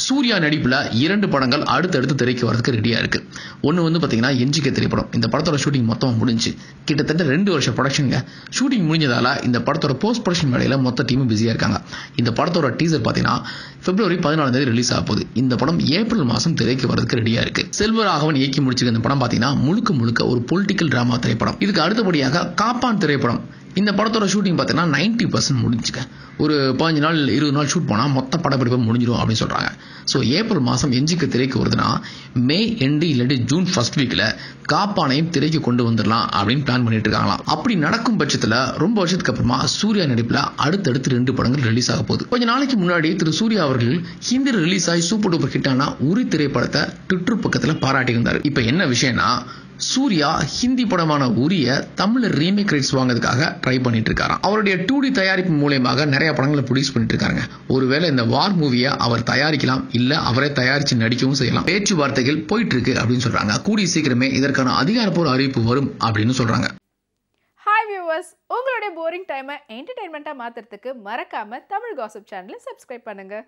சூர்யா நடிப்புல இரண்டு படங்கள் அடுத்தடுத்து திரைக்கு வரதுக்கு ரெடியா இருக்கு. ஒன்னு வந்து பாத்தீங்கன்னா எஞ்சிக்க திரைப்படம். இந்த படத்தோட ஷூட்டிங் மொத்தம் முடிஞ்சு. கிட்டத்தட்ட ரெண்டு வருஷம் ப்ரொடக்ஷனுங்க ஷூட்டிங் முடிஞ்சதால இந்த படத்தோட போஸ்ட் ப்ரொடக்ஷன் வேலையில மொத்த டீமும் பிஸியா இருக்காங்க. இந்த படத்தோட டீசர் பாத்தீங்கன்னா பிப்ரவரி பதினாலாம் தேதி ரிலீஸ் ஆக போகுது. இந்த படம் ஏப்ரல் மாசம் திரைக்கு வரதுக்கு ரெடியா இருக்கு. செல்வராகவன் இயக்கி முடிச்சிருக்க இந்த படம் பாத்தீங்கன்னா முழுக்க முழுக்க ஒரு பொலிட்டிக்கல் டிராமா திரைப்படம். இதுக்கு அடுத்தபடியாக காப்பான் திரைப்படம். இந்த படத்தோட ஷூட்டிங் பார்த்தீங்கன்னா நைன்டி பர்சன்ட் முடிஞ்சுக்க ஒரு பதினஞ்சு நாள் இருபது நாள் ஷூட் போனால் மொத்த படப்பிடிப்பு முடிஞ்சிடும் அப்படின்னு சொல்கிறாங்க ஸோ ஏப்ரல் மாதம் எஞ்சிக்க திரைக்கு வருதுன்னா மே எண்டு இல்லாட்டி ஜூன் ஃபர்ஸ்ட் வீக்கில் காப்பானையும் திரைக்கு கொண்டு வந்துடலாம் அப்படின்னு பிளான் பண்ணிட்டு இருக்காங்களாம். அப்படி நடக்கும் பட்சத்தில் ரொம்ப வருஷத்துக்கு அப்புறமா சூர்யா நடிப்பில் அடுத்தடுத்து ரெண்டு படங்கள் ரிலீஸ் ஆக போகுது. கொஞ்ச நாளைக்கு முன்னாடி திரு சூர்யா அவர்கள் ஹிந்தி ரிலீஸ் ஆகி சூப்பர் டூப்பர் ஹிட்டான உரி திரைப்படத்தை ட்விட்டர் பக்கத்தில் பாராட்டி இருந்தார். இப்போ என்ன விஷயம்னா சூர்யா ஹிந்தி படமான உரிய தமிழ் ரீமேக் ரைட்ஸ் வாங்குறதுக்காக ட்ரை பண்ணிட்டு இருக்காராம் அவருடைய டூ டி தயாரிப்பு மூலயமாக நிறைய படங்களை ப்ரொடியூஸ் பண்ணிட்டு இருக்காங்க ஒருவேளை இந்த வார் மூவியை அவர் தயாரிக்கலாம் இல்ல அவரே தயாரிச்சு நடிக்கவும் செய்யலாம். பேச்சுவார்த்தைகள் போயிட்டு இருக்கு அப்படின்னு சொல்றாங்க. கூடிய சீக்கிரமே இதற்கான அதிகாரப்பூர்வ அறிவிப்பு வரும் அப்படின்னு சொல்றாங்க. ஹாய் வியூவர்ஸ் உங்களுடைய போரிங் டைமை என்டர்டைன்மெண்ட்டாக மாற்றுறதுக்கு மறக்காமல் தமிழ் காசிப் சேனலை சப்ஸ்கிரைப் பண்ணுங்கள்